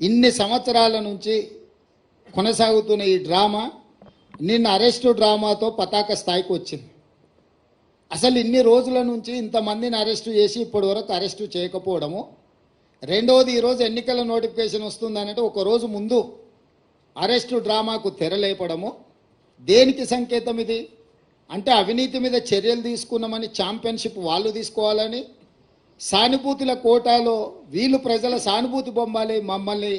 ఇన్ని సంవత్సరాల నుంచి కొనసాగుతున్న ఈ డ్రామా నిన్న అరెస్టు డ్రామాతో పతాక స్థాయికి వచ్చింది. అసలు ఇన్ని రోజుల నుంచి ఇంతమందిని అరెస్టు చేసి ఇప్పటి వరకు అరెస్టు చేయకపోవడము రెండవది ఈరోజు ఎన్నికల నోటిఫికేషన్ వస్తుందనంటే ఒక రోజు ముందు అరెస్టు డ్రామాకు తెరలేపడము దేనికి సంకేతం ఇది? అంటే అవినీతి మీద చర్యలు తీసుకున్నామని ఛాంపియన్షిప్ వాళ్ళు తీసుకోవాలని సానుభూతుల కోటాలో వీళ్ళు ప్రజల సానుభూతి బొమ్మాలి మమ్మల్ని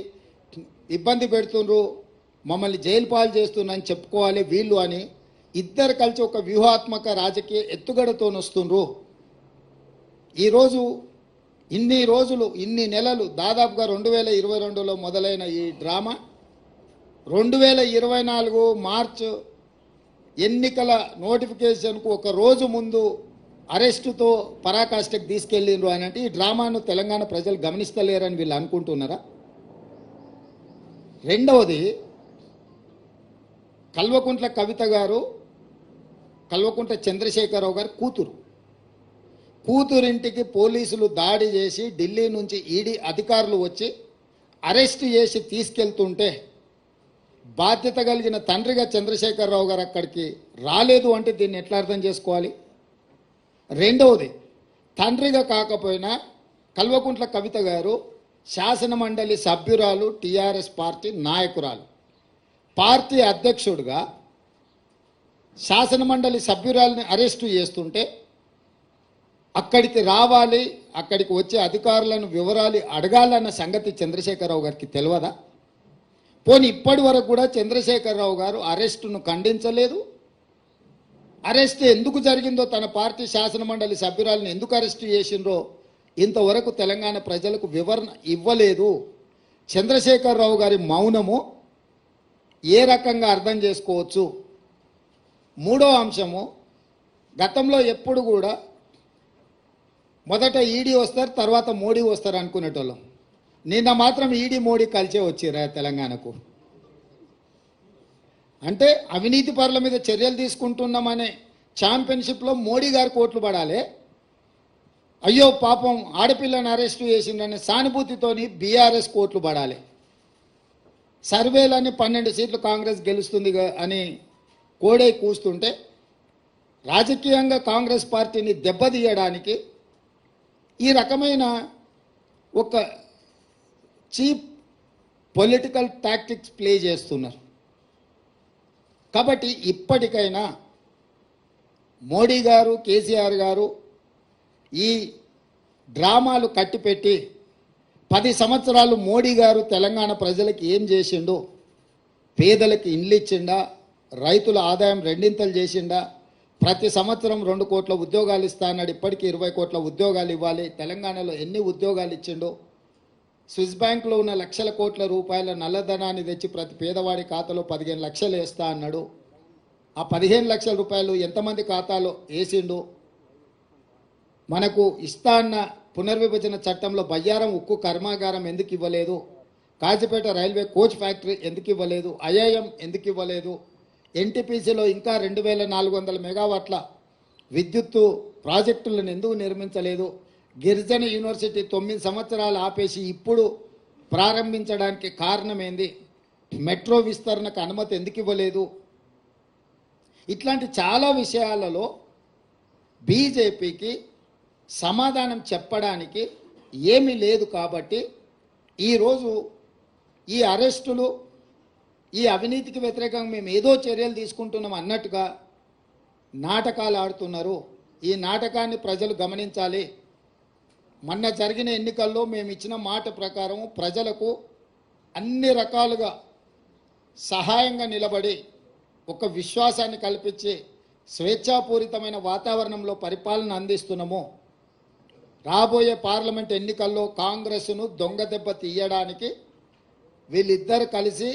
ఇబ్బంది పెడుతుండ్రు మమ్మల్ని జైలు పాలు చేస్తున్నారని చెప్పుకోవాలి వీళ్ళు అని ఇద్దరు కలిసి ఒక వ్యూహాత్మక రాజకీయ ఎత్తుగడతో వస్తుండ్రు ఈరోజు ఇన్ని రోజులు ఇన్ని నెలలు దాదాపుగా రెండు వేల ఇరవై రెండులో మొదలైన ఈ డ్రామా రెండు వేల ఇరవై నాలుగు మార్చ్ ఎన్నికల నోటిఫికేషన్కు ఒక రోజు ముందు అరెస్టుతో పరాకాష్ఠకు తీసుకెళ్ళిండ్రు అని అంటే ఈ డ్రామాను తెలంగాణ ప్రజలు గమనిస్తలేరని వీళ్ళు అనుకుంటున్నారా? రెండవది కల్వకుంట్ల కవిత గారు కల్వకుంట్ల చంద్రశేఖరరావు గారు కూతురు. కూతురింటికి పోలీసులు దాడి చేసి ఢిల్లీ నుంచి ఈడీ అధికారులు వచ్చి అరెస్ట్ చేసి తీసుకెళ్తుంటే బాధ్యత కలిగిన తండ్రిగా చంద్రశేఖరరావు గారు అక్కడికి రాలేదు అంటే దీన్ని ఎట్లా అర్థం చేసుకోవాలి? రెండవది తండ్రిగా కాకపోయినా కల్వకుంట్ల కవిత గారు శాసన మండలి సభ్యురాలు టీఆర్ఎస్ పార్టీ నాయకురాలు. పార్టీ అధ్యక్షుడిగా శాసనమండలి సభ్యురాలని అరెస్టు చేస్తుంటే అక్కడికి రావాలి అక్కడికి వచ్చే అధికారులను వివరాలు అడగాలన్న సంగతి చంద్రశేఖరరావు గారికి తెలియదా? పోనీ ఇప్పటి వరకు కూడా చంద్రశేఖరరావు గారు అరెస్టును ఖండించలేదు అరెస్ట్ ఎందుకు జరిగిందో తన పార్టీ శాసనమండలి సభ్యురాలను ఎందుకు అరెస్ట్ చేసిండ్రో ఇంతవరకు తెలంగాణ ప్రజలకు వివరణ ఇవ్వలేదు. చంద్రశేఖరరావు గారి మౌనము ఏ రకంగా అర్థం చేసుకోవచ్చు? మూడో అంశము గతంలో ఎప్పుడు కూడా మొదట ఈడీ వస్తారు తర్వాత మోడీ వస్తారు అనుకునేటోళ్ళం. నిన్న మాత్రం ఈడీ మోడీ కలిసే వచ్చిరా తెలంగాణకు. అంటే అవినీతి పరుల మీద చర్యలు తీసుకుంటున్నామనే ఛాంపియన్షిప్లో మోడీ గారు కోట్లు పడాలి. అయ్యో పాపం ఆడపిల్లను అరెస్టు చేసిండనే సానుభూతితోని బీఆర్ఎస్ కోట్లు పడాలి. సర్వేలని పన్నెండు సీట్లు కాంగ్రెస్ గెలుస్తుంది అని కోడే కూస్తుంటే రాజకీయంగా కాంగ్రెస్ పార్టీని దెబ్బతీయడానికి ఈ రకమైన ఒక చీప్ పొలిటికల్ టాక్టిక్స్ ప్లే చేస్తున్నారు. కాబట్టి ఇప్పటికైనా మోడీ గారు కేసీఆర్ గారు ఈ డ్రామాలు కట్టిపెట్టి పది సంవత్సరాలు మోడీ గారు తెలంగాణ ప్రజలకు ఏం చేసిండు పేదలకు ఇండ్లు ఇచ్చిండా రైతుల ఆదాయం రెండింతలు చేసిండా ప్రతి సంవత్సరం రెండు కోట్ల ఉద్యోగాలు ఇస్తా అన్నాడు ఇప్పటికీ ఇరవై కోట్ల ఉద్యోగాలు ఇవ్వాలి తెలంగాణలో ఎన్ని ఉద్యోగాలు ఇచ్చిండో స్విస్ బ్యాంకులో ఉన్న లక్షల కోట్ల రూపాయల నల్లధనాన్ని తెచ్చి ప్రతి పేదవాడి ఖాతాలో పదిహేను లక్షలు వేస్తా అన్నాడు. ఆ పదిహేను లక్షల రూపాయలు ఎంతమంది ఖాతాలో వేసిండు? మనకు ఇస్తా అన్న పునర్విభజన చట్టంలో బయ్యారం ఉక్కు కర్మాగారం ఎందుకు ఇవ్వలేదు? కాజిపేట రైల్వే కోచ్ ఫ్యాక్టరీ ఎందుకు ఇవ్వలేదు? ఐఐఎం ఎందుకు ఇవ్వలేదు? ఎన్టీపీసీలో ఇంకా రెండు వేల నాలుగు వందల మెగావాట్ల విద్యుత్తు ప్రాజెక్టులను ఎందుకు నిర్మించలేదు? గిరిజన యూనివర్సిటీ తొమ్మిది సంవత్సరాలు ఆపేసి ఇప్పుడు ప్రారంభించడానికి కారణం ఏంది మెట్రో విస్తరణకు అనుమతి ఎందుకు ఇవ్వలేదు? ఇట్లాంటి చాలా విషయాలలో బీజేపీకి సమాధానం చెప్పడానికి ఏమీ లేదు కాబట్టి ఈరోజు ఈ అరెస్టులు ఈ అవినీతికి వ్యతిరేకంగా మేము ఏదో చర్యలు తీసుకుంటున్నాం అన్నట్టుగా నాటకాలు ఆడుతున్నారు. ఈ నాటకాన్ని ప్రజలు గమనించాలి. మొన్న జరిగిన ఎన్నికల్లో మేము ఇచ్చిన మాట ప్రకారం ప్రజలకు అన్ని రకాలుగా సహాయంగా నిలబడి ఒక విశ్వాసాన్ని కల్పించి స్వేచ్ఛాపూరితమైన వాతావరణంలో పరిపాలన అందిస్తున్నాము. రాబోయే పార్లమెంట్ ఎన్నికల్లో కాంగ్రెస్ను దొంగ దెబ్బ తీయడానికి వీళ్ళిద్దరు కలిసి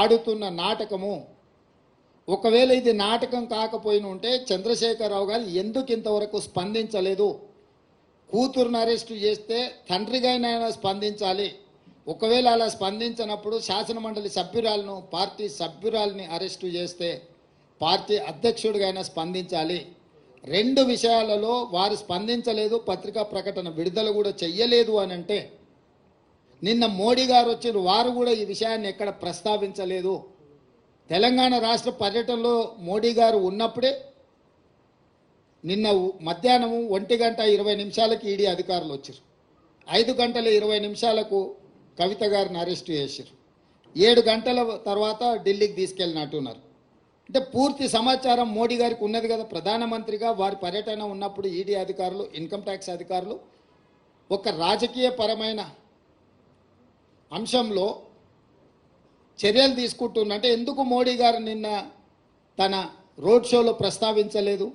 ఆడుతున్న నాటకము. ఒకవేళ ఇది నాటకం కాకపోయిన ఉంటే చంద్రశేఖరరావు గారు ఎందుకు ఇంతవరకు స్పందించలేదు? కూతురును అరెస్టు చేస్తే తండ్రిగానైనా స్పందించాలి. ఒకవేళ అలా స్పందించినప్పుడు శాసనమండలి సభ్యురాలను పార్టీ సభ్యురాలని అరెస్టు చేస్తే పార్టీ అధ్యక్షుడిగా స్పందించాలి. రెండు విషయాలలో వారు స్పందించలేదు పత్రికా ప్రకటన విడుదల కూడా చెయ్యలేదు అని అంటే నిన్న మోడీ గారు వచ్చిన వారు కూడా ఈ విషయాన్ని ఎక్కడ ప్రస్తావించలేదు. తెలంగాణ రాష్ట్ర పర్యటనలో మోడీ గారు ఉన్నప్పుడే నిన్న మధ్యాహ్నం ఒంటి గంట ఇరవై నిమిషాలకి ఈడీ అధికారులు వచ్చారు. ఐదు గంటల ఇరవై నిమిషాలకు కవిత గారిని అరెస్ట్ చేశారు. ఏడు గంటల తర్వాత ఢిల్లీకి తీసుకెళ్ళినట్టున్నారు అంటే పూర్తి సమాచారం మోడీ గారికి ఉన్నది కదా. ప్రధానమంత్రిగా వారి పర్యటన ఉన్నప్పుడు ఈడీ అధికారులు ఇన్కమ్ ట్యాక్స్ అధికారులు ఒక రాజకీయ పరమైన అంశంలో చర్యలు తీసుకుంటున్నంటే ఎందుకు మోడీ గారు నిన్న తన రోడ్ షోలో ప్రస్తావించలేదు?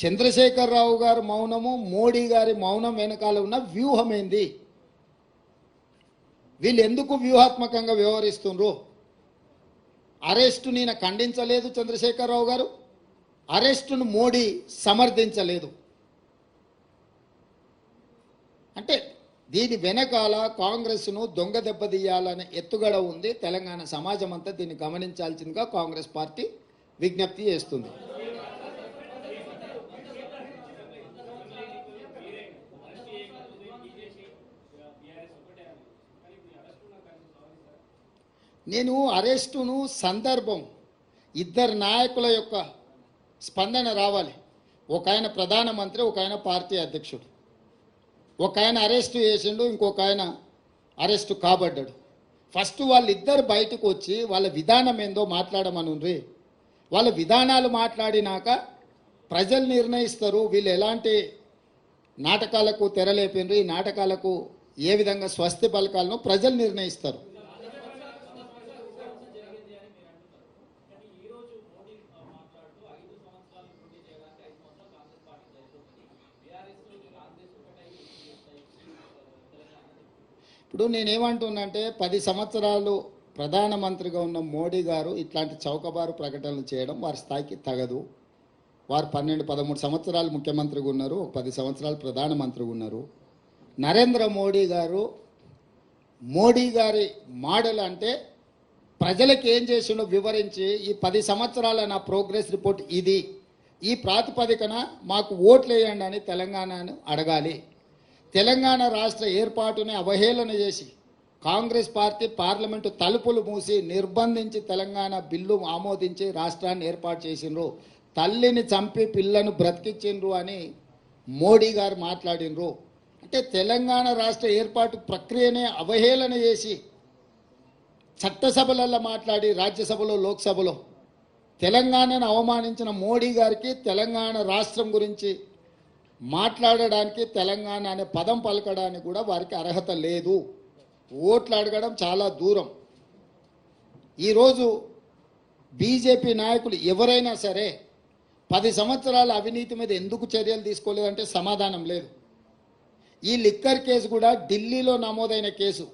చంద్రశేఖరరావు గారు మౌనము మోడీ గారి మౌనం వెనకాల ఉన్న వ్యూహం ఏంది వీళ్ళు ఎందుకు వ్యూహాత్మకంగా వ్యవహరిస్తుండ్రు? అరెస్టు నేను ఖండించలేదు చంద్రశేఖరరావు గారు. అరెస్టును మోడీ సమర్థించలేదు. అంటే దీని వెనకాల కాంగ్రెస్ను దొంగ దెబ్బతీయాలనే ఎత్తుగడ ఉంది. తెలంగాణ సమాజం అంతా దీన్ని గమనించాల్సిందిగా కాంగ్రెస్ పార్టీ విజ్ఞప్తి చేస్తుంది. నేను అరెస్టును సందర్భం ఇద్దరు నాయకుల యొక్క స్పందన రావాలి. ఒక ఆయన ప్రధానమంత్రి ఒక ఆయన పార్టీ అధ్యక్షుడు. ఒక ఆయన అరెస్ట్ చేసిండు ఇంకొక ఆయన అరెస్ట్ కాబడ్డాడు. ఫస్ట్ వాళ్ళిద్దరు బయటకు వచ్చి వాళ్ళ విధానం ఏందో మాట్లాడమనుండ్రి. వాళ్ళ విధానాలు మాట్లాడినాక ప్రజలు నిర్ణయిస్తారు వీళ్ళు ఎలాంటి నాటకాలకు తెరలేపిండ్రు ఈ నాటకాలకు ఏ విధంగా స్వస్తి పలకాలను ప్రజలు నిర్ణయిస్తారు. ఇప్పుడు నేనేమంటున్నంటే పది సంవత్సరాలు ప్రధానమంత్రిగా ఉన్న మోడీ గారు ఇట్లాంటి చౌకబారు ప్రకటనలు చేయడం వారి స్థాయికి తగదు. వారు పన్నెండు పదమూడు సంవత్సరాలు ముఖ్యమంత్రిగా ఉన్నారు ఒక పది సంవత్సరాలు ప్రధానమంత్రిగా ఉన్నారు. నరేంద్ర మోడీ గారు మోడీ గారి మోడల్ అంటే ప్రజలకు ఏం చేసిండో వివరించి ఈ పది సంవత్సరాల నా ప్రోగ్రెస్ రిపోర్ట్ ఇది. ఈ ప్రాతిపదికన మాకు ఓట్లు వేయండి అని తెలంగాణను అడగాలి. తెలంగాణ రాష్ట్ర ఏర్పాటుని అవహేళన చేసి కాంగ్రెస్ పార్టీ పార్లమెంటు తలుపులు మూసి నిర్బంధించి తెలంగాణ బిల్లు ఆమోదించి రాష్ట్రాన్ని ఏర్పాటు చేసిండ్రు. తల్లిని చంపి పిల్లను బ్రతికించిండ్రు అని మోడీ గారు మాట్లాడినరు అంటే తెలంగాణ రాష్ట్ర ఏర్పాటు ప్రక్రియనే అవహేళన చేసి చట్టసభలలో మాట్లాడి రాజ్యసభలో లోక్సభలో తెలంగాణను అవమానించిన మోడీ గారికి తెలంగాణ రాష్ట్రం గురించి మాట్లాడడానికి తెలంగాణ అనే పదం పలకడానికి కూడా వారికి అర్హత లేదు. ఓట్లు అడగడం చాలా దూరం. ఈరోజు బీజేపీ నాయకులు ఎవరైనా సరే పది సంవత్సరాల అవినీతి మీద ఎందుకు చర్యలు తీసుకోలేదంటే సమాధానం లేదు. ఈ లిక్కర్ కేసు కూడా ఢిల్లీలో నమోదైన కేసు.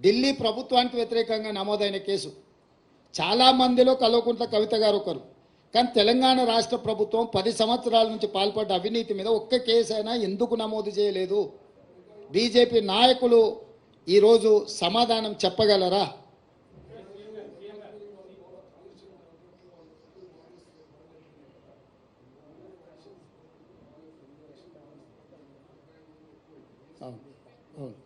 ఢిల్లీ ప్రభుత్వానికి వ్యతిరేకంగా నమోదైన కేసు. చాలా మందిలో కల్వకుంట్ల కవిత గారు ఒకరు. కానీ తెలంగాణ రాష్ట్ర ప్రభుత్వం పది సంవత్సరాల నుంచి పాల్పడ్డ అవినీతి మీద ఒక్క కేసు అయినా ఎందుకు నమోదు చేయలేదు? బీజేపీ నాయకులు ఈరోజు సమాధానం చెప్పగలరా? అవును అవును.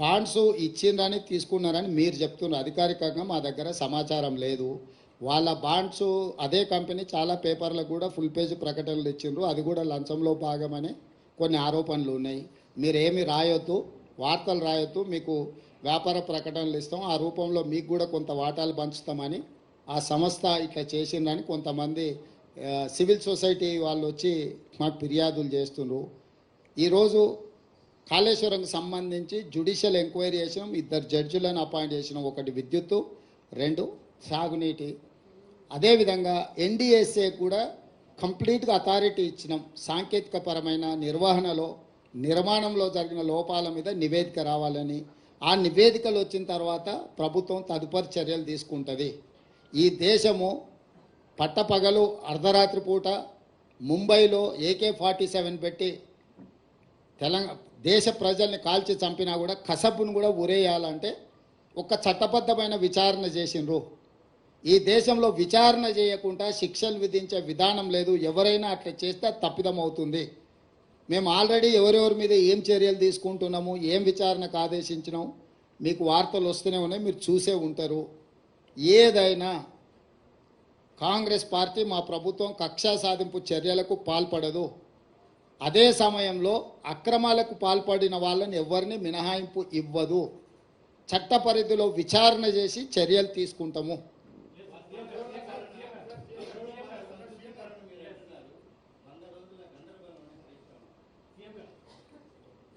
బాండ్స్ ఇచ్చిండ్రని తీసుకున్నారని మీరు చెప్తున్నారు. అధికారికంగా మా దగ్గర సమాచారం లేదు. వాళ్ళ బాండ్స్ అదే కంపెనీ చాలా పేపర్లకు కూడా ఫుల్ పేజ్ ప్రకటనలు ఇచ్చిండ్రు. అది కూడా లంచంలో భాగమని కొన్ని ఆరోపణలు ఉన్నాయి. మీరేమి రాయొద్దు. వార్తలు రాయొద్దు. మీకు వ్యాపార ప్రకటనలు ఇస్తాం. ఆ రూపంలో మీకు కూడా కొంత వాటాలు పంచుతామని ఆ సంస్థ ఇట్లా చేసిందని కొంతమంది సివిల్ సొసైటీ వాళ్ళు వచ్చి మాకు ఫిర్యాదులు చేస్తుండ్రు. ఈరోజు కాళేశ్వరంకి సంబంధించి జ్యుడిషియల్ ఎంక్వైరీ చేసినాం ఇద్దరు జడ్జిలను అపాయింట్ చేసినాం ఒకటి విద్యుత్తు రెండు సాగునీటి. అదేవిధంగా ఎన్డీఎస్ఏ కూడా కంప్లీట్గా అథారిటీ ఇచ్చినాం సాంకేతిక పరమైన నిర్వహణలో నిర్మాణంలో జరిగిన లోపాల మీద నివేదిక రావాలని ఆ నివేదికలు వచ్చిన తర్వాత ప్రభుత్వం తదుపరి చర్యలు తీసుకుంటుంది. ఈ దేశము పట్టపగలు అర్ధరాత్రి పూట ముంబైలో ఏకే ఫార్టీ సెవెన్ పెట్టి తెలంగాణ దేశ ప్రజల్ని కాల్చి చంపినా కూడా కసబును కూడా ఉరేయాలంటే ఒక చట్టబద్ధమైన విచారణ చేసిండ్రు. ఈ దేశంలో విచారణ చేయకుండా శిక్షలు విధించే విధానం లేదు. ఎవరైనా అట్లా చేస్తే అది తప్పిదం అవుతుంది మేము ఆల్రెడీ ఎవరెవరి మీద ఏం చర్యలు తీసుకుంటున్నాము ఏం విచారణకు ఆదేశించినాం మీకు వార్తలు వస్తూనే ఉన్నాయి మీరు చూసే ఉంటారు. ఏదైనా కాంగ్రెస్ పార్టీ మా ప్రభుత్వం కక్షా సాధింపు చర్యలకు పాల్పడదు. అదే సమయంలో అక్రమాలకు పాల్పడిన వాళ్ళని ఎవరిని మినహాయింపు ఇవ్వదు. చట్ట పరిధిలో విచారణ చేసి చర్యలు తీసుకుంటాము.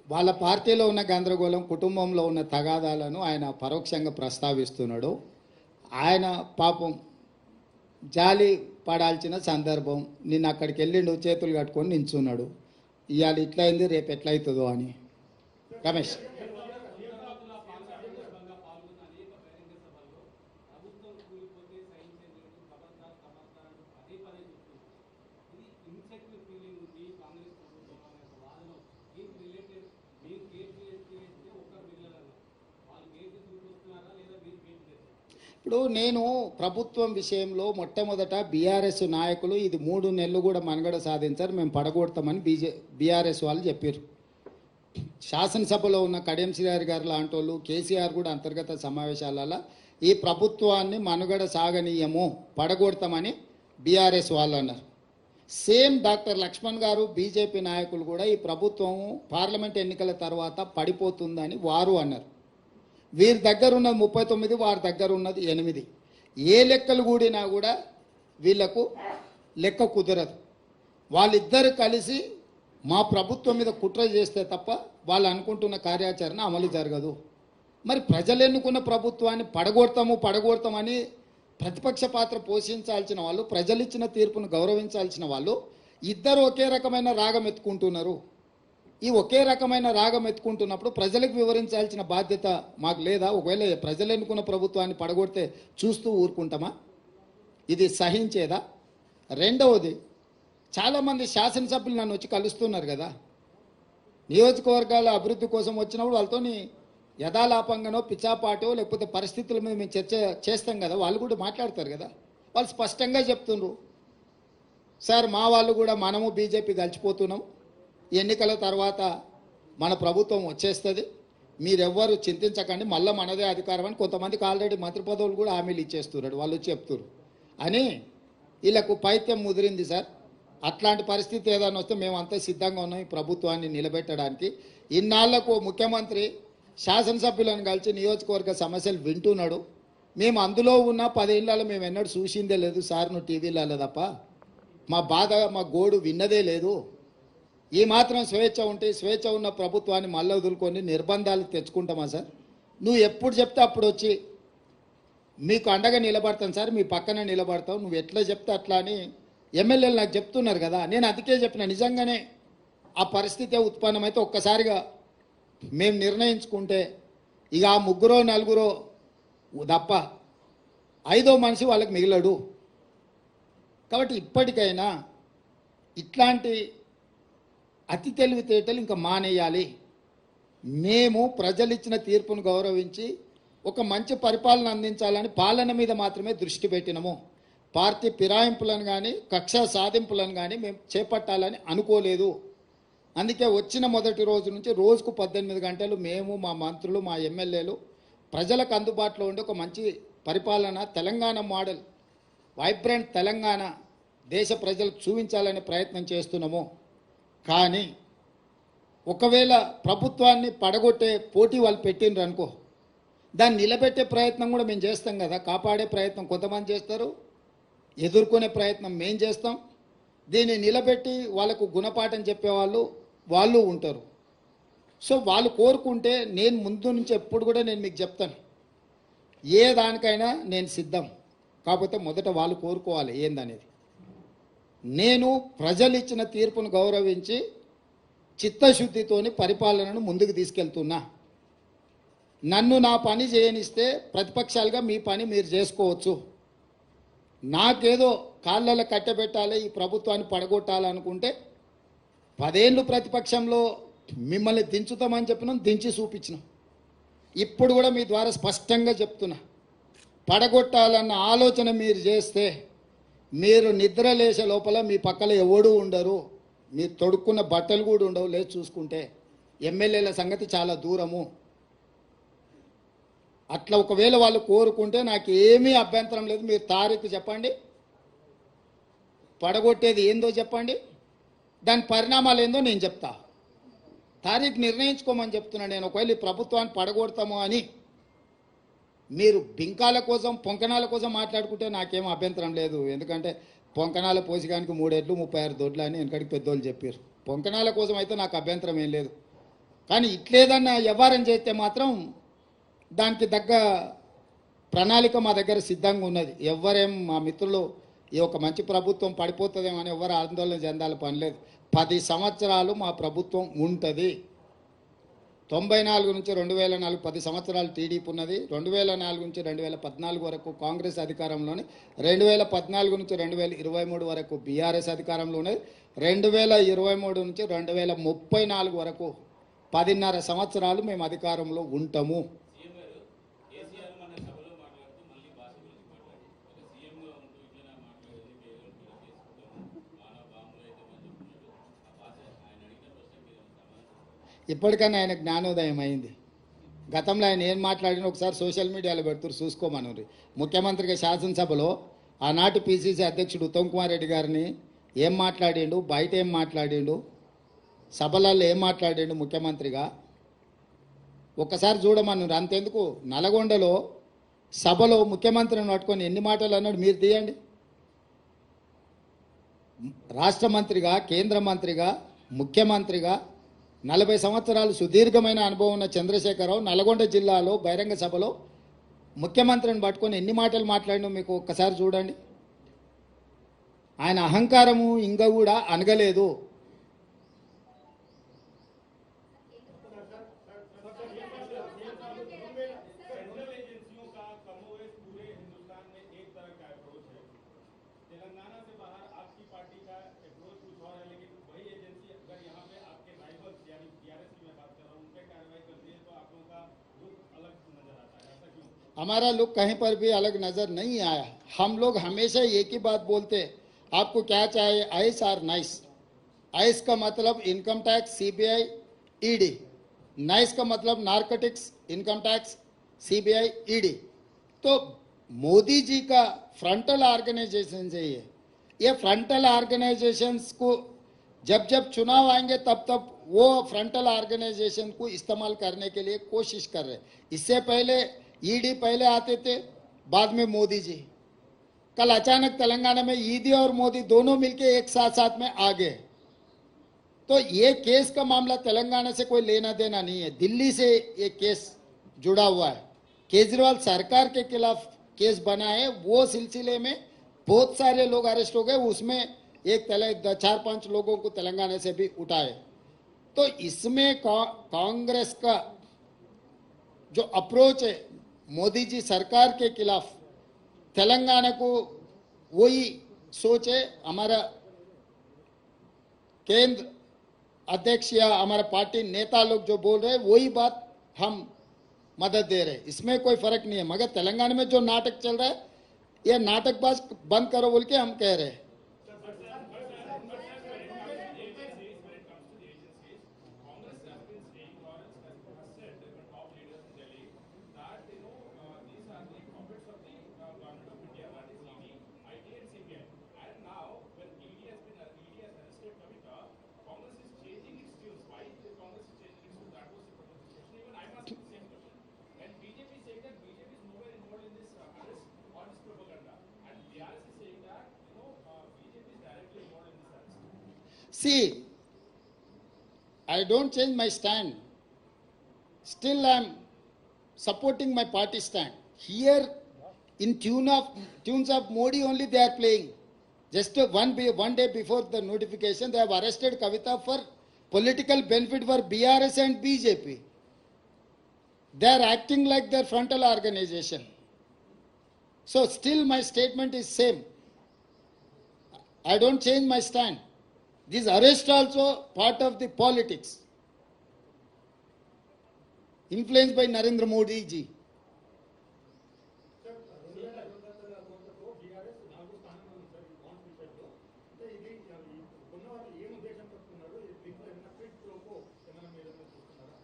వాళ్ళ పార్టీలో ఉన్న గందరగోళం కుటుంబంలో ఉన్న తగాదాలను ఆయన పరోక్షంగా ప్రస్తావిస్తున్నాడు. ఆయన పాపం జాలి పడాల్సిన సందర్భం నిన్న అక్కడికి వెళ్ళిండు చేతులు కట్టుకొని నించున్నాడు. ఇవాళ ఇట్లా అయింది రేపు ఎట్లా అవుతుందో అని. రమేష్. ఇప్పుడు నేను ప్రభుత్వం విషయంలో మొట్టమొదట బీఆర్ఎస్ నాయకులు ఇది మూడు నెలలు కూడా మనుగడ సాధించారు. మేము పడగొడతామని బీజే బీఆర్ఎస్ వాళ్ళు చెప్పారు. శాసనసభలో ఉన్న కడియం శ్రీహారి గారు లాంటి వాళ్ళు కేసీఆర్ కూడా అంతర్గత సమావేశాలలో ఈ ప్రభుత్వాన్ని మనుగడ సాగనీయము పడగొడతామని బీఆర్ఎస్ వాళ్ళు అన్నారు. సేమ్ డాక్టర్ లక్ష్మణ్ గారు బీజేపీ నాయకులు కూడా ఈ ప్రభుత్వం పార్లమెంట్ ఎన్నికల తర్వాత పడిపోతుందని వారు అన్నారు. వీరి దగ్గర ఉన్నది ముప్పై తొమ్మిది వారి దగ్గర ఉన్నది ఎనిమిది. ఏ లెక్కలు కూడినా కూడా వీళ్ళకు లెక్క కుదరదు. వాళ్ళిద్దరు కలిసి మా ప్రభుత్వం మీద కుట్ర చేస్తే తప్ప వాళ్ళు అనుకుంటున్న కార్యాచరణ అమలు జరగదు. మరి ప్రజలు ఎన్నుకున్న ప్రభుత్వాన్ని పడగొడతాము పడగొడతామని ప్రతిపక్ష పాత్ర పోషించాల్సిన వాళ్ళు ప్రజలు ఇచ్చిన తీర్పును గౌరవించాల్సిన వాళ్ళు ఇద్దరు ఒకే రకమైన రాగం ఎత్తుకుంటున్నారు. ఈ ఒకే రకమైన రాగం ఎత్తుకుంటున్నప్పుడు ప్రజలకు వివరించాల్సిన బాధ్యత మాకు లేదా? ఒకవేళ ప్రజలు ఎన్నుకున్న ప్రభుత్వాన్ని పడగొడితే చూస్తూ ఊరుకుంటామా? ఇది సహించేదా? రెండవది చాలామంది శాసనసభ్యులు నన్ను వచ్చి కలుస్తున్నారు కదా. నియోజకవర్గాల అభివృద్ధి కోసం వచ్చినప్పుడు వాళ్ళతోని యథాలాపంగానో పిచ్చాపాటో లేకపోతే పరిస్థితుల మీద మేము చర్చ చేస్తాం కదా వాళ్ళు కూడా మాట్లాడతారు కదా. వాళ్ళు స్పష్టంగా చెప్తుండ్రు. సార్ మా వాళ్ళు కూడా మనము బీజేపీ కలిసిపోతున్నాం. ఎన్నికల తర్వాత మన ప్రభుత్వం వచ్చేస్తుంది. మీరెవ్వరు చింతించకండి మళ్ళీ మనదే అధికారం అని కొంతమందికి ఆల్రెడీ మంత్రి పదవులు కూడా హామీలు ఇచ్చేస్తున్నారు వాళ్ళు చెప్తున్నారు అని వీళ్ళకు పైత్యం ముదిరింది సార్. అట్లాంటి పరిస్థితి ఏదైనా వస్తే మేమంతా సిద్ధంగా ఉన్నాం ఈ ప్రభుత్వాన్ని నిలబెట్టడానికి. ఇన్నాళ్ళకు ముఖ్యమంత్రి శాసనసభ్యులను కలిసి నియోజకవర్గ సమస్యలు వింటున్నాడు. మేము అందులో ఉన్న పదేళ్ళలో మేము ఎన్నడూ చూసిందే లేదు సార్ నువ్వు టీవీలలో తప్ప. మా బాధ మా గోడు విన్నదే లేదు. ఈ మాత్రం స్వేచ్ఛ ఉంటే స్వేచ్ఛ ఉన్న ప్రభుత్వాన్ని మళ్ళీ వదులుకొని నిర్బంధాలు తెచ్చుకుంటామా సార్? నువ్వు ఎప్పుడు చెప్తే అప్పుడు వచ్చి మీకు అండగా నిలబడతాను సార్ మీ పక్కన నిలబడతావు నువ్వు ఎట్లా చెప్తే అట్లా అని ఎమ్మెల్యేలు నాకు చెప్తున్నారు కదా. నేను అందుకే చెప్పిన నిజంగానే ఆ పరిస్థితి ఉత్పన్నమైతే ఒక్కసారిగా మేము నిర్ణయించుకుంటే ఇక ఆ ముగ్గురో నలుగురో తప్ప ఐదో మనిషి వాళ్ళకి మిగిలడు. కాబట్టి ఇప్పటికైనా ఇట్లాంటి అతి తెలివితేటలు ఇంకా మానేయాలి. మేము ప్రజలు ఇచ్చిన తీర్పును గౌరవించి ఒక మంచి పరిపాలన అందించాలని పాలన మీద మాత్రమే దృష్టి పెట్టినము. పార్టీ ఫిరాయింపులను కానీ కక్ష సాధింపులను కానీ మేము చేపట్టాలని అనుకోలేదు. అందుకే వచ్చిన మొదటి రోజు నుంచి రోజుకు పద్దెనిమిది గంటలు మేము మా మంత్రులు మా ఎమ్మెల్యేలు ప్రజలకు అందుబాటులో ఉండే ఒక మంచి పరిపాలన తెలంగాణ మోడల్ వైబ్రెంట్ తెలంగాణ దేశ ప్రజలకు చూపించాలనే ప్రయత్నం చేస్తున్నాము. కానీ ఒకవేళ ప్రభుత్వాన్ని పడగొట్టే పోటీ వాళ్ళు పెట్టిండ్రు అనుకో దాన్ని నిలబెట్టే ప్రయత్నం కూడా మేము చేస్తాం కదా. కాపాడే ప్రయత్నం కొంతమంది చేస్తారు ఎదుర్కొనే ప్రయత్నం మేము చేస్తాం. దీన్ని నిలబెట్టి వాళ్ళకు గుణపాఠం చెప్పేవాళ్ళు వాళ్ళు ఉంటారు. సో వాళ్ళు కోరుకుంటే నేను ముందు నుంచి ఎప్పుడు కూడా నేను మీకు చెప్తాను. ఏ దానికైనా నేను సిద్ధం. కాకపోతే మొదట వాళ్ళు కోరుకోవాలి ఏందనేది. నేను ప్రజలు ఇచ్చిన తీర్పును గౌరవించి చిత్తశుద్ధితోని పరిపాలనను ముందుకు తీసుకెళ్తున్నా. నన్ను నా పని చేయనిస్తే ప్రతిపక్షాలుగా మీ పని మీరు చేసుకోవచ్చు. నాకేదో కాళ్ళలో కట్టబెట్టాలి ఈ ప్రభుత్వాన్ని పడగొట్టాలనుకుంటే పదేళ్ళు ప్రతిపక్షంలో మిమ్మల్ని దించుతామని చెప్పినాం దించి చూపించినాం. ఇప్పుడు కూడా మీ ద్వారా స్పష్టంగా చెప్తున్నా. పడగొట్టాలన్న ఆలోచన మీరు చేస్తే మీరు నిద్ర లేచే లోపల మీ పక్కల ఎవడూ ఉండరు. మీరు తొడుక్కున్న బట్టలు కూడా ఉండవు. లేదు చూసుకుంటే ఎమ్మెల్యేల సంగతి చాలా దూరము. అట్లా ఒకవేళ వాళ్ళు కోరుకుంటే నాకు ఏమీ అభ్యంతరం లేదు. మీరు తారీఖు చెప్పండి. పడగొట్టేది ఏందో చెప్పండి. దాని పరిణామాలు ఏందో నేను చెప్తా. తారీఖు నిర్ణయించుకోమని చెప్తున్నా నేను. ఒకవేళ ఈ ప్రభుత్వాన్ని పడగొడతాము అని మీరు బింకాల కోసం పొంకణాల కోసం మాట్లాడుకుంటే నాకేం అభ్యంతరం లేదు. ఎందుకంటే పొంకణాల పోసిగానికి మూడేళ్ళు ముప్పై ఆరు దొడ్లు అని వెనకడికి పెద్దోళ్ళు చెప్పారు. పొంకణాల కోసం అయితే నాకు అభ్యంతరం ఏం లేదు. కానీ ఇట్లేదన్న వ్యవహారం చేస్తే మాత్రం దానికి తగ్గ ప్రణాళిక మా దగ్గర సిద్ధంగా ఉన్నది. ఎవరేం మా మిత్రులు ఈ ఒక మంచి ప్రభుత్వం పడిపోతుందేమో అని ఎవరు ఆందోళన చెందాలి పని లేదు. పది సంవత్సరాలు మా ప్రభుత్వం ఉంటుంది. తొంభై నాలుగు నుంచి రెండు వేల నాలుగు పది సంవత్సరాలు టీడీపీ ఉన్నది. రెండు వేల నాలుగు నుంచి రెండు వేల పద్నాలుగు వరకు కాంగ్రెస్ అధికారంలోని రెండు వేల పద్నాలుగు నుంచి రెండు వేల ఇరవై మూడు వరకు బీఆర్ఎస్ అధికారంలో ఉన్నది. రెండు వేల ఇరవై మూడు నుంచి రెండు వేల ముప్పై నాలుగు వరకు పదిన్నర సంవత్సరాలు మేము అధికారంలో ఉంటాము సీఎం గారు కేసీఆర్ మన సభలో మాట్లాడుతూ మళ్ళీ భాష గురించి మాట్లాడి ఒక సీఎంగా ఉంటూ ఇట్లా మాట్లాడేది కేవలం కూడా చేసుకుంటాము మానవ బాంబులు అయితే మనం చెప్తున్నాడు ఆ భాష ఆయన అడిగిన ప్రశ్నకి మీరు సమాధానం ఇప్పటికైనా ఆయన జ్ఞానోదయం అయింది. గతంలో ఆయన ఏం మాట్లాడిన ఒకసారి సోషల్ మీడియాలో పెడుతురు చూసుకోమనురి ముఖ్యమంత్రిగా శాసనసభలో ఆనాటి పిసిసి అధ్యక్షుడు ఉత్తమ్ కుమార్ రెడ్డి గారిని ఏం మాట్లాడిండు బయట ఏం మాట్లాడిండు సభలలో ఏం మాట్లాడిండు ముఖ్యమంత్రిగా? ఒక్కసారి చూడమన్నారు అంతెందుకు? నల్గొండలో సభలో ముఖ్యమంత్రిని పట్టుకొని ఎన్ని మాటలు అన్నాడు? మీరు తీయండి. రాష్ట్ర మంత్రిగా కేంద్ర మంత్రిగా ముఖ్యమంత్రిగా నలభై సంవత్సరాలు సుదీర్ఘమైన అనుభవం ఉన్న చంద్రశేఖరరావు నల్గొండ జిల్లాలో బహిరంగ సభలో ముఖ్యమంత్రిని పట్టుకొని ఎన్ని మాటలు మాట్లాడినో మీకు ఒక్కసారి చూడండి. ఆయన అహంకారము ఇంకా కూడా అనగలేదు. हमारा लुक कहीं पर भी अलग नज़र नहीं आया। हम लोग हमेशा एक ही बात बोलते आपको क्या चाहिए? Ice are nice. आइस का मतलब income tax, CBI, ED. NICE का मतलब narcotics, income tax, CBI, ED. तो मोदी जी का फ्रंटल ऑर्गेनाइजेशन है ये ये फ्रंटल ऑर्गेनाइजेशन को जब जब चुनाव आएँगे, तब तब वो फ्रंटल ऑर्गेनाइजेशन को इस्तेमाल करने के लिए कोशिश कर रहे इससे पहले ईडी पहले आते थे, बाद में मोदी जी। कल अचानक तेलंगाना में ईडी और मोदी दोनों मिलके एक साथ साथ में आ गए। तो ये केस का मामला तेलंगाना से कोई लेना देना नहीं है। दिल्ली से ये केस जुड़ा हुआ है। केजरीवाल सरकार के खिलाफ केस बना है। वो सिलसिले में बहुत सारे लोग अरेस्ट हो गए। उसमें एक तेल- चार पाँच लोगों को तेलंगाना से भी उठाए। तो इसमें कांग्रेस का जो अप्रोच है मोदी जी सरकार के खिलाफ तेलंगाना को वही सोच है, हमारा केंद्र अध्यक्ष या हमारा पार्टी नेता लोग जो बोल रहे हैं, वही बात हम मदद दे रहे हैं। इसमें कोई फ़र्क नहीं है, मगर तेलंगाना में जो नाटक चल रहा है, ये नाटकबाज बंद करो बोल के हम कह रहे हैं। I don't change my stand. Still, I am supporting my party stand. Here, in tune of tunes of Modi only they are playing. Just one one day before the notification, they have arrested Kavita for political benefit for BRS and BJP. They are acting like their frontal organization. So still my statement is same. I don't change my stand. This arrest also part of the politics influence by Narendra Modi ji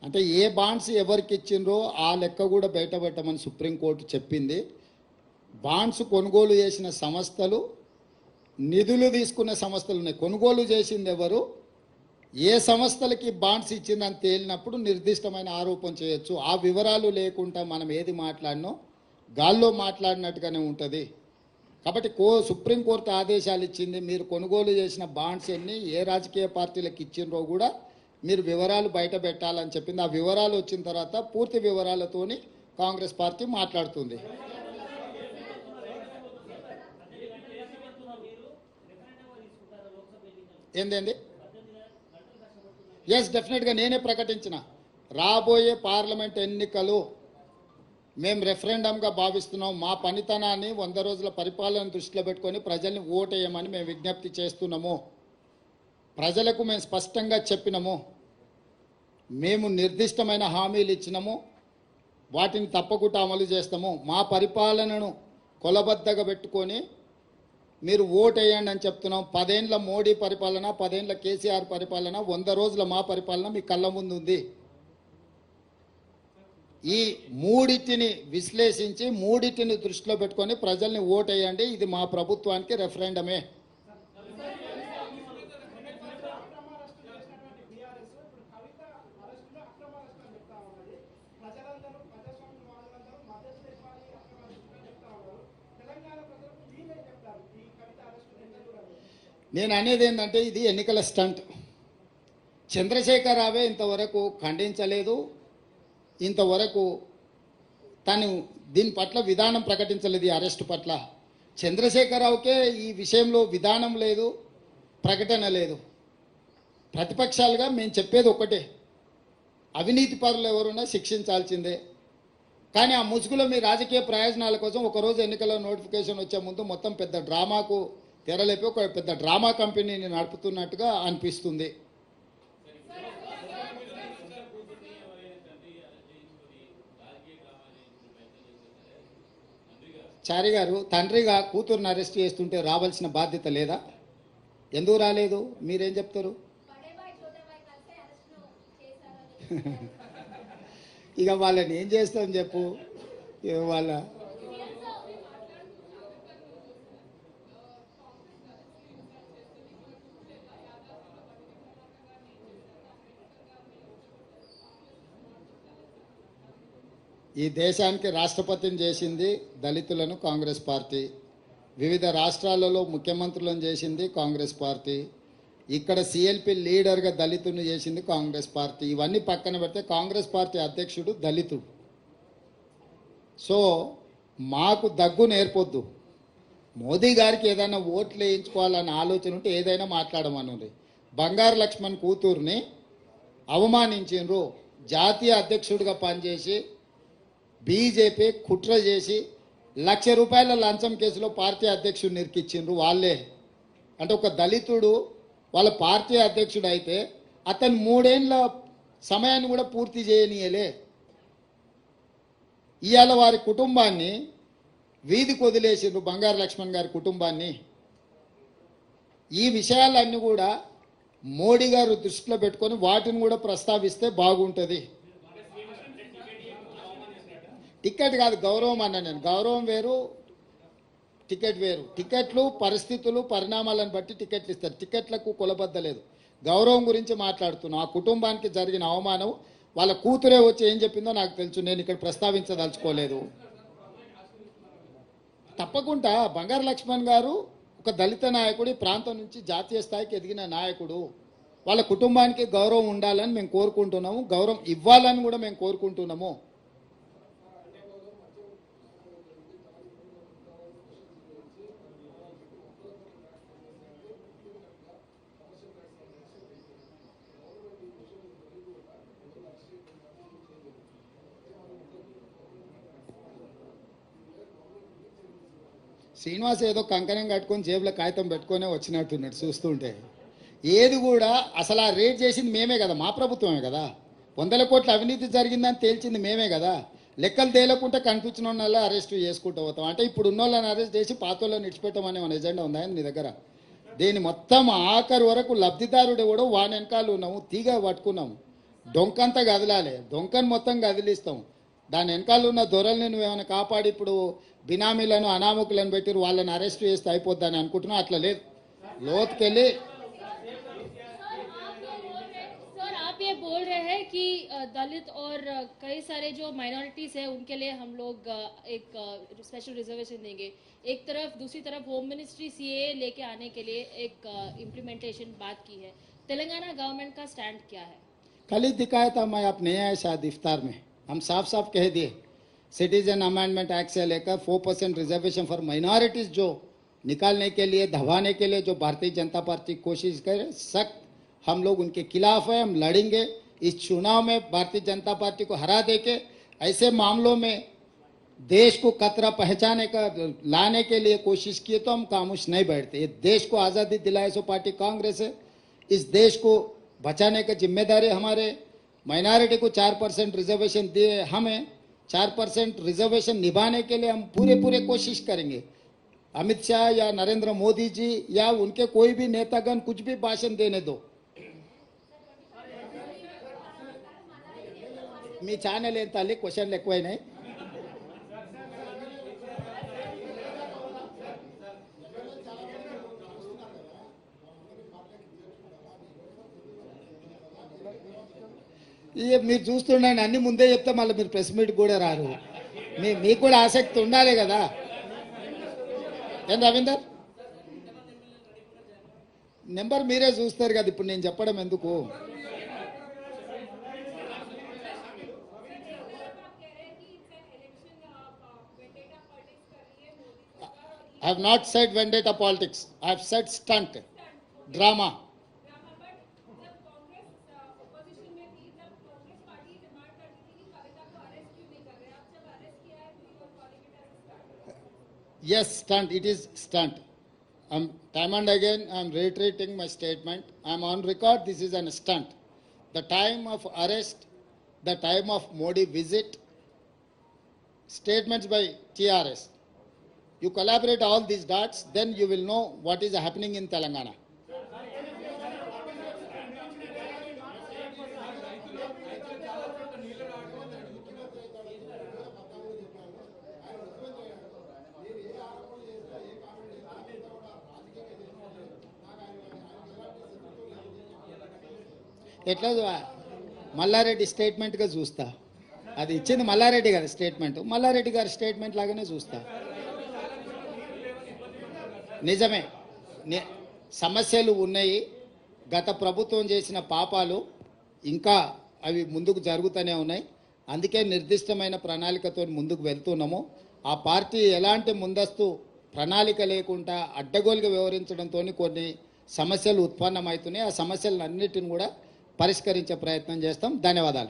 అంటే ఏ bonds ఎవరికి ఇచ్చిండ్రో ఆ లెక్క కూడా బయటపెట్టమని supreme court చెప్పింది. Bonds కొనుగోలు చేసిన సంస్థలు నిధులు తీసుకునే సంస్థలు ఉన్నాయి. కొనుగోలు చేసింది ఎవరు? ఏ సంస్థలకి బాండ్స్ ఇచ్చిందని తేలినప్పుడు నిర్దిష్టమైన ఆరోపణ చేయొచ్చు. ఆ వివరాలు లేకుండా మనం ఏది మాట్లాడినో గాల్లో మాట్లాడినట్టుగానే ఉంటుంది. కాబట్టి కో సుప్రీంకోర్టు ఆదేశాలు ఇచ్చింది మీరు కొనుగోలు చేసిన బాండ్స్ ఎన్ని ఏ రాజకీయ పార్టీలకు ఇచ్చిండ్రో కూడా మీరు వివరాలు బయట పెట్టాలని చెప్పింది. ఆ వివరాలు వచ్చిన తర్వాత పూర్తి వివరాలతోని కాంగ్రెస్ పార్టీ మాట్లాడుతుంది. ఏందేంది ఎస్ డెఫినెట్గా నేనే ప్రకటించిన. రాబోయే పార్లమెంట్ ఎన్నికలు మేము రెఫరెండంగా భావిస్తున్నాం. మా పనితనాన్ని వంద రోజుల పరిపాలన దృష్టిలో పెట్టుకొని ప్రజల్ని ఓటేయమని మేము విజ్ఞప్తి చేస్తున్నాము. ప్రజలకు మేము స్పష్టంగా చెప్పినము. మేము నిర్దిష్టమైన హామీలు ఇచ్చినాము. వాటిని తప్పకుండా అమలు చేస్తాము. మా పరిపాలనను కొలబద్దగా పెట్టుకొని మీరు ఓటేయండి అని చెప్తున్నాం. పదేండ్ల మోడీ పరిపాలన పదేండ్ల కేసీఆర్ పరిపాలన వంద రోజుల మా పరిపాలన మీ కళ్ళ ముందు ఉంది. ఈ మూడిటిని విశ్లేషించి మూడిటిని దృష్టిలో పెట్టుకొని ప్రజల్ని ఓటేయండి. ఇది మా ప్రభుత్వానికి రెఫరెండమే ప్రజలందరూ ప్రజాస్వామ్యవాదులందరూ మద్దతు తెలపాలి అక్రమ అరెస్టుగా చెప్తా ఉన్నారు తెలంగాణ ప్రజలకు మీరేం చెప్తారు ఈ కవిత అరెస్టు ఎట్లా చూడాలి నేను అనేది ఏంటంటే ఇది ఎన్నికల స్టంట్. చంద్రశేఖర్ రావే ఇంతవరకు ఖండించలేదు. ఇంతవరకు తను దీని పట్ల విధానం ప్రకటించలేదు ఈ అరెస్ట్ పట్ల. చంద్రశేఖరరావుకే ఈ విషయంలో విధానం లేదు ప్రకటన లేదు. ప్రతిపక్షాలుగా మేము చెప్పేది ఒకటే అవినీతి పరులు ఎవరున్నా శిక్షించాల్సిందే. కానీ ఆ ముసుగులో మీ రాజకీయ ప్రయోజనాల కోసం ఒకరోజు ఎన్నికల నోటిఫికేషన్ వచ్చే ముందు మొత్తం పెద్ద డ్రామాకు తెరలేపి ఒక పెద్ద డ్రామా కంపెనీని నడుపుతున్నట్టుగా అనిపిస్తుంది. చారి గారు తండ్రిగా కూతురుని అరెస్ట్ చేస్తుంటే రావాల్సిన బాధ్యత లేదా? ఎందుకు రాలేదు? మీరేం చెప్తారు? ఇక వాళ్ళని ఏం చేస్తాం చెప్పు? వాళ్ళ ఈ దేశానికి రాష్ట్రపతిని చేసింది దళితులను కాంగ్రెస్ పార్టీ. వివిధ రాష్ట్రాలలో ముఖ్యమంత్రులను చేసింది కాంగ్రెస్ పార్టీ. ఇక్కడ సిఎల్పి లీడర్గా దళితుని చేసింది కాంగ్రెస్ పార్టీ. ఇవన్నీ పక్కన పెడితే కాంగ్రెస్ పార్టీ అధ్యక్షుడు దళితుడు. సో మాకు దగ్గు నేర్పొద్దు. మోదీ గారికి ఏదైనా ఓట్లు వేయించుకోవాలన్న ఆలోచన ఉంటే ఏదైనా మాట్లాడమనుంది బంగారు లక్ష్మణ్ కూతుర్ని అవమానించిండ్రు. జాతీయ అధ్యక్షుడిగా పనిచేసి బీజేపీ కుట్ర చేసి లక్ష రూపాయల లంచం కేసులో పార్టీ అధ్యక్షుడు నిరికిచ్చిండ్రు వాళ్ళే. అంటే ఒక దళితుడు వాళ్ళ పార్టీ అధ్యక్షుడు అయితే అతను మూడేళ్ళ సమయాన్ని కూడా పూర్తి చేయనీయలే. ఇవాళ వారి కుటుంబాన్ని వీధికి వదిలేసిండ్రు బంగారు లక్ష్మణ్ గారి కుటుంబాన్ని. ఈ విషయాలన్నీ కూడా మోడీ గారు దృష్టిలో పెట్టుకొని వాటిని కూడా ప్రస్తావిస్తే బాగుంటుంది. టికెట్ కాదు గౌరవం అన్న నేను. గౌరవం వేరు టికెట్ వేరు. టికెట్లు పరిస్థితులు పరిణామాలను బట్టి టికెట్లు ఇస్తారు. టికెట్లకు కొలబద్దలేదు. గౌరవం గురించి మాట్లాడుతున్నాం. ఆ కుటుంబానికి జరిగిన అవమానం వాళ్ళ కూతురే వచ్చి ఏం చెప్పిందో నాకు తెలుసు. నేను ఇక్కడ ప్రస్తావించదలుచుకోలేదు. తప్పకుండా బంగారు లక్ష్మణ్ గారు ఒక దళిత నాయకుడు ఈ ప్రాంతం నుంచి జాతీయ స్థాయికి ఎదిగిన నాయకుడు. వాళ్ళ కుటుంబానికి గౌరవం ఉండాలని మేము కోరుకుంటున్నాము. గౌరవం ఇవ్వాలని కూడా మేము కోరుకుంటున్నాము. శ్రీనివాస్ ఏదో కంకణం కట్టుకొని జేబులో కాగితం పెట్టుకొనే వచ్చినట్టున్నాడు చూస్తుంటే. ఏది కూడా అసలు ఆ రేట్ చేసింది మేమే కదా మా ప్రభుత్వమే కదా. వందల కోట్ల అవినీతి జరిగిందని తేల్చింది మేమే కదా. లెక్కలు తేలకుండా కనిపించిన వాళ్ళ అరెస్ట్ చేసుకుంటూ పోతాం. అంటే ఇప్పుడు ఉన్న వాళ్ళని అరెస్ట్ చేసి పాత వాళ్ళని ఇడిచిపెట్టమనే మన ఎజెండా ఉందా నీ దగ్గర? దీని మొత్తం ఆఖరి వరకు లబ్ధిదారుడు కూడా వాని వెనకాల ఉన్నాము తీగ పట్టుకున్నాము. డొంకంతా కదలాలి డొంకను మొత్తం కదిలిస్తాం. దాని వెనకాల ఉన్న దొరల్ని నువ్వేమైనా కాపాడి ఇప్పుడు బినామీలను అనామకులను పెట్టి వాళ్ళని అరెస్ట్ చేస్తే అయిపోద్దని అనుకుంటున్నావు అట్లా లేదు లోతుకెళ్ళి सर आप ये बोल रहे हैं कि अ, दलित और अ, कई सारे जो माइनॉरिटीज है उनके लिए हम लोग अ, एक स्पेशल रिजर्वेशन देंगे एक तरफ दूसरी तरफ होम मिनिस्ट्री सीए लेके आने के लिए एक इम्प्लीमेंटेशन बात की है तेलंगाना गवर्नमेंट का स्टैंड क्या है कल ही दिखाया था मैं आप नहीं आए शायद इफ्तार में हम साफ साफ कह दिए सिटीजन अमेंडमेंट एक्ट से लेकर four percent reservation for minorities जो निकालने के लिए, दबाने के लिए जो भारतीय जनता पार्टी कोशिश करे, सख्त हम लोग उनके खिलाफ है, हम लड़ेंगे। इस चुनाव में भारतीय जनता पार्टी को हरा देके ऐसे मामलों में देश को कतरा पहचाने का, लाने के लिए कोशिश किए तो हम खामोश नहीं बैठते। ये देश को आज़ादी दिलाए सो पार्टी कांग्रेस है। इस देश को बचाने का ज़िम्मेदारी हमारे माइनॉरिटी को चार परसेंट रिजर्वेशन दिए हमें। चार परसेंट रिजर्वेशन निभाने के लिए हम पूरे पूरे कोशिश करेंगे। अमित शाह या नरेंद्र मोदी जी या उनके कोई भी नेतागण कुछ भी भाषण देने दो। मी लेता क्वेश्चन लेको नहीं। ఇక మీరు చూస్తుండండి అన్ని ముందే చెప్తే మళ్ళీ మీరు ప్రెస్ మీట్ కూడా రారు మీ మీకు కూడా ఆసక్తి ఉండాలి కదా ఏం రవీందర్ నెంబర్ మీరే చూస్తారు కదా ఇప్పుడు నేను చెప్పడం ఎందుకు I have not said vendetta politics. I have said stunt, drama. Yes, stunt. It is stunt. Um, time and again, I am reiterating my statement. I am on record. This is an stunt. The time of arrest, the time of Modi visit, statements by TRS. You collaborate all these dots, then you will know what is happening in Telangana. ఎట్లా మల్లారెడ్డి స్టేట్మెంట్గా చూస్తా. అది ఇచ్చింది మల్లారెడ్డి గారి statement. Mallareddy గారి statement లాగానే చూస్తా. నిజమే. సమస్యలు ఉన్నాయి. గత ప్రభుత్వం చేసిన పాపాలు ఇంకా అవి ముందుకు జరుగుతూనే ఉన్నాయి. అందుకే నిర్దిష్టమైన ప్రణాళికతో ముందుకు వెళ్తున్నాము. ఆ పార్టీ ఎలాంటి ముందస్తు ప్రణాళిక లేకుండా అడ్డగోలుగా వ్యవహరించడంతో కొన్ని సమస్యలు ఉత్పన్నమవుతున్నాయి. ఆ సమస్యలను అన్నిటిని కూడా పరిష్కరించే ప్రయత్నం చేస్తాం. ధన్యవాదాలు.